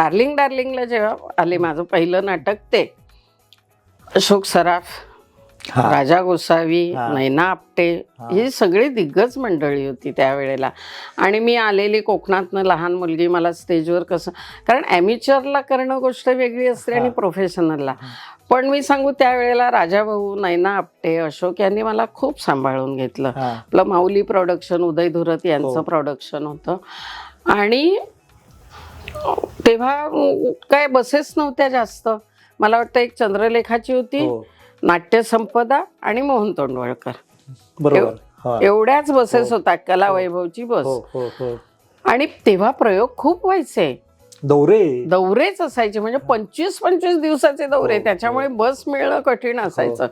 Darling डार्लिंगला जेव्हा आले माझं पहिलं नाटक ते अशोक सराफ हा. राजा गोसावी हा. नैना आपटे हा. ही सगळी दिग्गज मंडळी होती त्यावेळेला आणि मी आलेली कोकणातनं लहान मुलगी मला स्टेजवर कसं कारण ॲमिचरला करणं गोष्ट वेगळी असते आणि हा. प्रोफेशनलला पण मी सांगू त्यावेळेला राजाभाऊ नैना आपटे अशोक यांनी मला खूप सांभाळून घेतलं हा. आपलं माऊली प्रोडक्शन उदय धुरत यांचं हो. प्रोडक्शन होतं आणि तेव्हा काय बसेस नव्हत्या जास्त. मला वाटतं एक चंद्रलेखाची होती हो. नाट्य संपदा आणि मोहन तोंडवळकर. बरोबर. एवढ्याच बसेस हो. होत्या कला वैभवची बस. हो हो हो. आणि तेव्हा प्रयोग खूप व्हायचे. दौरे. दौरेच असायचे म्हणजे पंचवीस पंचवीस दिवसाचे दौरे. हो, त्याच्यामुळे बस मिळणं कठीण असायचं.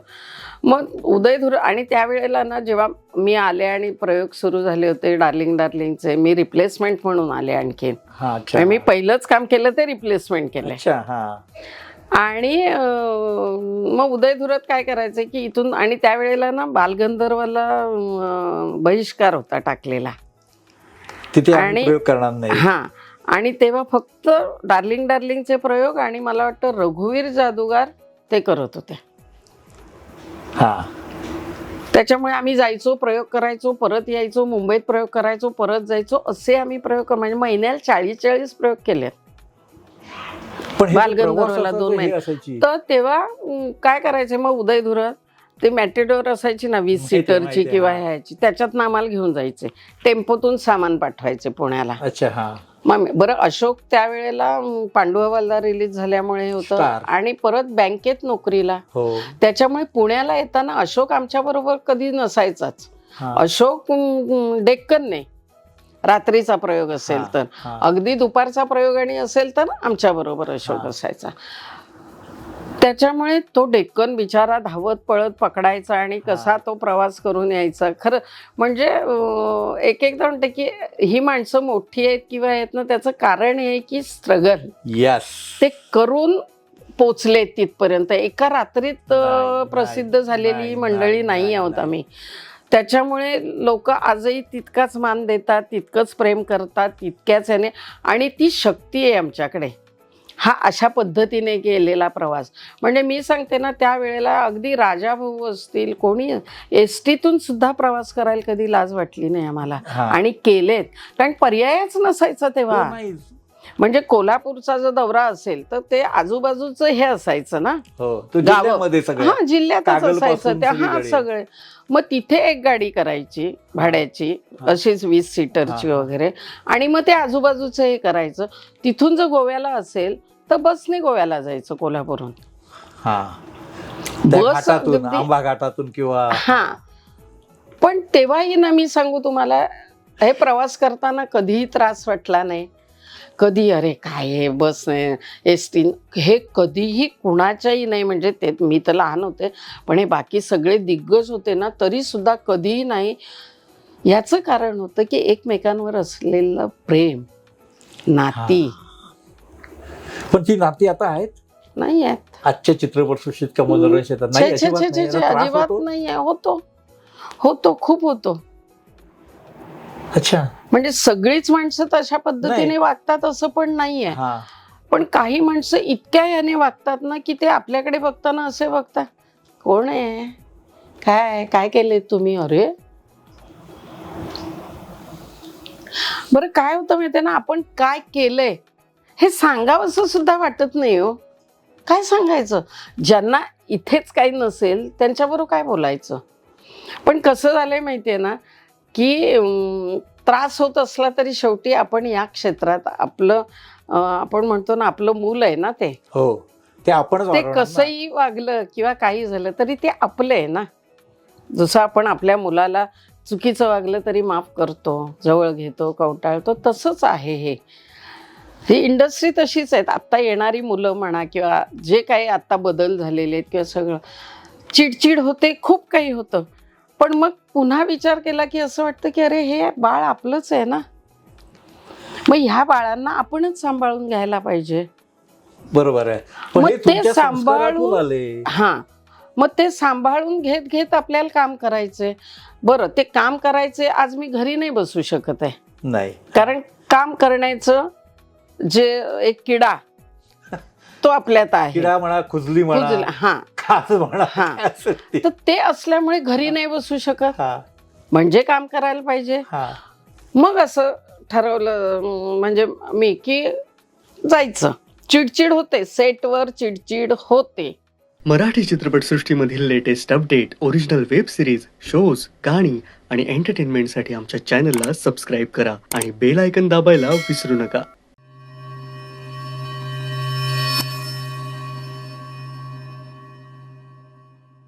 मग उदयधुर आणि त्यावेळेला ना जेव्हा मी आले आणि प्रयोग सुरू झाले होते डार्लिंग डार्लिंगचे मी रिप्लेसमेंट म्हणून आले आणखीन. हा म्हणजे मी पहिलंच काम केलं ते रिप्लेसमेंट हा. आणि मग उदयधुरत काय करायचं की इथून आणि त्यावेळेला ना बालगंधर्वाला बहिष्कार होता टाकलेला. तिथे आणि- करणार नाही. हा. आणि तेव्हा फक्त डार्लिंग डार्लिंगचे प्रयोग आणि मला वाटतं रघुवीर जादूगार ते करत होते. हा. त्याच्यामुळे आम्ही जायचो प्रयोग करायचो परत यायचो मुंबईत प्रयोग करायचो परत जायचो असे आम्ही प्रयोग कर- म्हणजे महिन्याला चाळीस चाळीस प्रयोग केले बालगंधर्वला दोन तो महिने. तर तेव्हा काय करायचे मग उदय धुरत ते मॅटेडोर असायची ना वीस सीटरची किंवा. ह्याची. त्याच्यात आम्हाला घेऊन जायचे. टेम्पोतून सामान पाठवायचे पुण्याला. अच्छा मग बरं अशोक त्यावेळेला अं, पांडू हवालदार रिलीज झाल्यामुळे होतं Star. आणि परत बँकेत नोकरीला हो त्याच्यामुळे पुण्याला येताना अशोक आमच्या बरोबर कधी नसायचाच हा अशोक अं, डेक्कनने रात्रीचा प्रयोग असेल हा, तर हा. अगदी दुपारचा प्रयोग आणि असेल तर आमच्या बरोबर अशोक हा. असायचा त्याच्यामुळे तो डेक्कन बिचारा धावत पळत पकडायचा आणि कसा तो प्रवास करून यायचा. खरं म्हणजे एक एकदा म्हणते की ही माणसं मोठी आहेत किंवा आहेत ना त्याचं कारण हे आहे की स्ट्रगल यस ते करून पोचले तिथपर्यंत. एका रात्रीत प्रसिद्ध झालेली मंडळी नाही, आहोत. आम्ही. त्याच्यामुळे लोक आजही तितकाच मान देतात तितकंच प्रेम करतात तितक्याच याने आणि ती शक्ती आहे आमच्याकडे. हा अशा पद्धतीने केलेला प्रवास म्हणजे मी सांगते ना त्यावेळेला अगदी राजाभाऊ असतील कोणी एस टीतून सुद्धा प्रवास करायला कधी लाज वाटली नाही आम्हाला. आणि केलेत कारण पर्यायच नसायचा तेव्हा हो, नाही. म्हणजे कोल्हापूरचा जर दौरा असेल तर ते आजूबाजूचं हे असायचं ना? हो तो गावं. जिल्ह्यामध्ये सगळं. हा जिल्ह्यातच असायचं. त्या हा. सगळे. मग तिथे एक गाडी करायची भाड्याची हा. अशीच वीस सीटरची हा, हा. वगैरे. आणि मग ते आजूबाजूचं हे करायचं. तिथून जर गोव्याला असेल तर बसने गोव्याला जायचं कोल्हापूरहून. हा. बस आंबा घाटातून किंवा हा. पण तेव्हाही ना मी सांगू तुम्हाला हे प्रवास करताना कधीही त्रास वाटला नाही. कधी अरे काय हे बस एस टी हे कधीही कुणाच्याही नाही म्हणजे ते मी तर लहान होते पण हे बाकी सगळे दिग्गज होते ना तरी सुद्धा कधीही नाही. याचं कारण होतं की एकमेकांवर असलेलं प्रेम नाती. पण ती नाती आता आहेत? नाही आहेत. आजच्या चित्रपटसृष्टीत का मनोरंजन क्षेत्रात नाही छे- छे- अजिबात छे- नाही. छे- याचा त्रास अजिबात होतो? नाही आहे. होतो. होतो खूप होतो. अच्छा. म्हणजे सगळीच माणसं तशा पद्धतीने. वागतात असं पण नाहीये. हा. पण काही माणसं इतक्या याने वागतात ना की ते आपल्याकडे बघताना असे बघतात कोण आहे? काय? काय केले तुम्ही? अरे. बरं काय होतं माहितीये ना आपण काय केलंय हे सांगावंसं सुद्धा वाटत नाही हो. काय सांगायचं? ज्यांना इथेच काही नसेल त्यांच्याबरोबर काय बोलायचं? पण कसं झालंय माहितीये ना की त्रास होत असला तरी शेवटी आपण या क्षेत्रात आपलं आपण म्हणतो ना आपलं मूल आहे ना ते. हो. ते आपणच ते. कसंही वागलं किंवा काही झालं तरी ते आपलं आहे ना. जसं आपण आपल्या मुलाला चुकीचं वागलं तरी माफ करतो जवळ घेतो कवटाळतो तसंच आहे हे. ही इंडस्ट्री तशीच आहेत. आत्ता येणारी मुलं म्हणा किंवा जे काही आत्ता बदल झालेले आहेत किंवा सगळं चिडचिड होते खूप काही होतं. पण मग पुन्हा विचार केला की असं वाटतं की अरे हे बाळ आपलंच आहे ना? मग ह्या बाळांना आपणच सांभाळून घ्यायला पाहिजे. बरोबर आहे. मग ते सांभाळून- आले. हा. मग ते सांभाळून घेत घेत आपल्याला काम करायचंय बरं ते काम करायचे आज मी घरी नाही बसू शकत आहे. नाही. कारण काम करण्याचं जे एक किडा तो आपल्यात आहे. किडा म्हणा खुजली म्हणा. हा. खास म्हणा हा. काय असेल ते. तर ते असल्यामुळे घरी नाही बसू शकत. हा. म्हणजे काम करायला पाहिजे. हा. मग असं ठरवलं अं, म्हणजे मी की जायचं. चिडचिड होते सेटवर चिडचिड होते. Marathi चित्रपटसृष्टीमधील latest update original web series shows गाणी आणि एंटरटेनमेंटसाठी आमच्या चॅनलला सबस्क्राईब करा आणि बेल आयकन दाबायला विसरू नका.